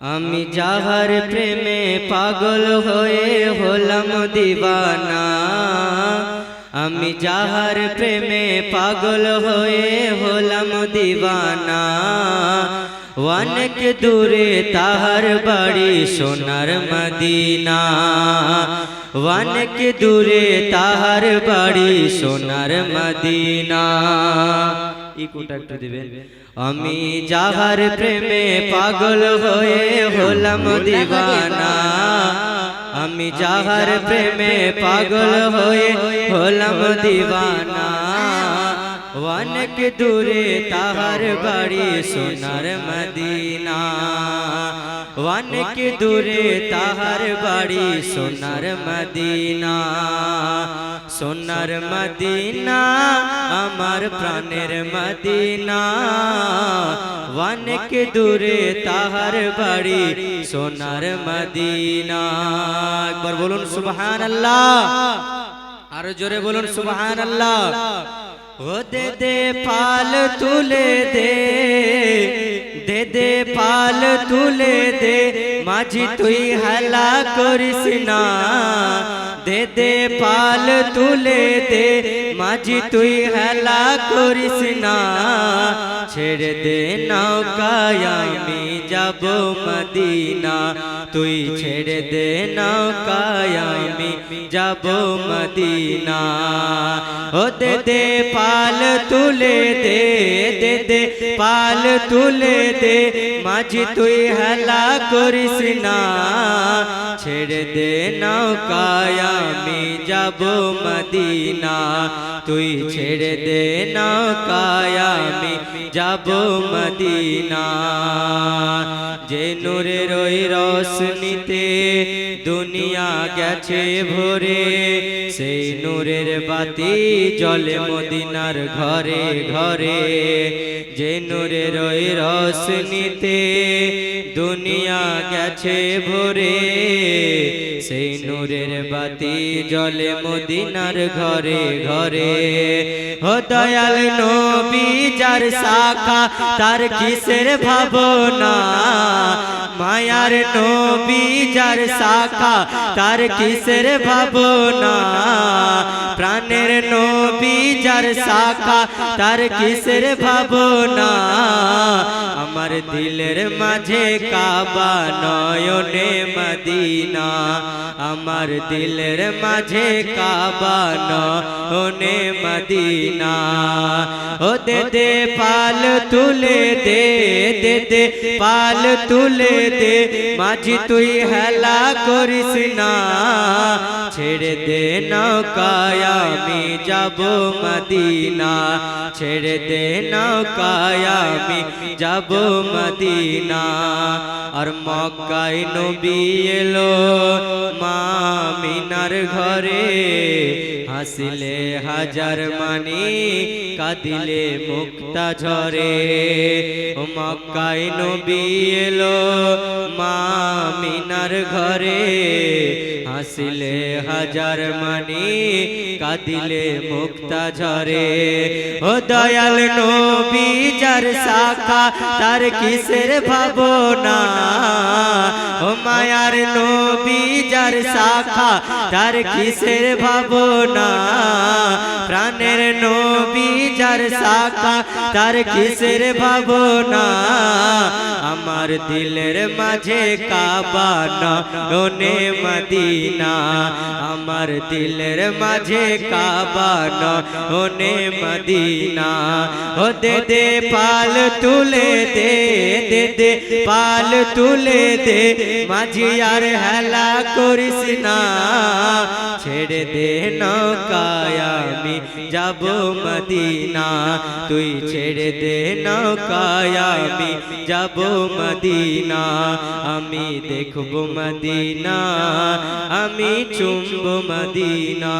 আমি যাহার প্রেমে পাগল হয়ে হলাম দিবানা। আমি যাহার প্রেমে পাগল হয়ে হলাম দিবানা। অনেক দূরে তাহার বাড়ি সোনার মদিনা। অনেক দূরে তাহার বাড়ি সোনার মদিনা। ইকুটা একটু দিবেন। আমি যাহার প্রেমে পাগল হয়ে হলাম দিবানা, আমি যাহার প্রেমে পাগল হয়ে হলাম দিবানা। অনেক দূরে তাহার বাড়ি, সোনার মদিনা। অনেক দূরে তাহার বাড়ি, সোনার মদিনা। সোনার মদিনা, আমার প্রাণের মদিনা। অনেক দূরে তাহার বাড়ি, সোনার মদিনা। একবার বলুন সুবহান আল্লাহ আরও জোরে বলুন সুবহান আল্লাহ ও দে দে পাল তুলে দে দে দে পাল তুলে দে মাঝি তুই হালা করিস না দে দে পাল তুলে দে মাঝি তুই হেলা করিস না ছেড়ে দে নৌকায় আমি যাব মদিনা তুই ছেড়ে দে নৌকায় আমি যাব মদিনা ও দে দে পাল তুলে দে দে দে পাল তুলে দে মাঝি তুই হেলা করিস না ছেড়ে দে নৌকায় আমি যাব মদিনা, তুই ছেড়ে দে না কায়ামি যাব মদিনা। যে নূরের ওই রশ্মিতে দুনিয়া গেছে ভরে, সেই বাতি জলে মদিনার ঘরে ঘরে। যে নূরের ওই রোশনীতে দুনিয়া গেছে ভরে, সেই নূরের বাতি জলে মদিনার ঘরে ঘরে। ও দয়াল নবী যার শাখা, তার কিসের ভাবনা? মায়ার নবী যার শাখা, তার কিসের ভাবনা? যার শাখা তার কিসের ভাবনা? আমার দিলের মাঝে কাবা নয়নে মদিনা। আমার দিলের মাঝে কাবা নয়নে মদিনা। ও দে দে পাল তুলে দে দে দে পাল তুলে দে, মাঝি তুই হেলা করিস না। ছেড়ে দে নৌকায় আমি যাব মদিনা ছেড়ে দে নৌকায় আমি যাব মদিনা। আর মক্কায় নবী এলো মা মিনার ঘরে, হাসিলে হাজার মানি, কাঁদিলে মুক্তা ঝরে। ও মক্কায় নবী এলো মা মিনার ঘরে হাসিলে হাজার মানি, কাদিলে মুক্তা ঝরে। ও দয়াল নবী, যার শাখা, তার কিসের ভাবনা? ও মায়ার নবী, যার শাখা, তার কিসের ভাবনা? প্রাণের নবী যার শাখা, তার কিসের ভাবনা? আমার দিলের মাঝে কাবা ননে মদিনা। আমার দিলের মাঝে কাবা ননে মদিনা। ও দে দে, পাল তুলে দে দে দে, পাল তুলে দে। মাঝি আর হেলা করিস না। ছেড়ে দে নৌকায়ামি যাব মদিনা। তুই ছেড়ে দে নৌকায়ামি যাব মদিনা। আমি দেখব মদিনা, আমি চুম্ব মদিনা।